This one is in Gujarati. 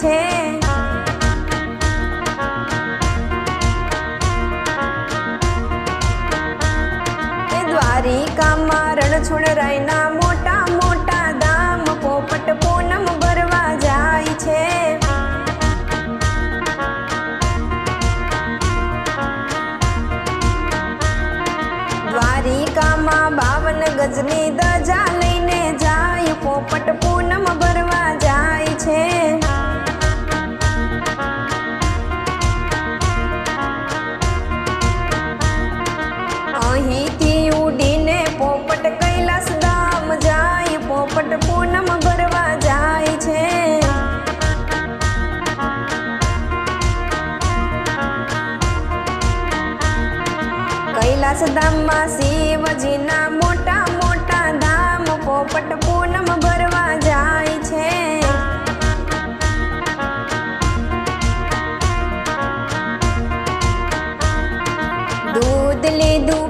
છે. દ્વારિકામાં રણછોડ રાયના મોટા મોટા દામ પોપટ પૂનમ ભરવા જાય છે. દ્વારિકામાં બાવન ગજની દજા પોપટ પૂનમ ભરવા જાય છે. કૈલાસ ધામમાં શિવજીના મોટા મોટા ધામ પોપટ પૂનમ ભરવા જાય છે. દૂધ લીધું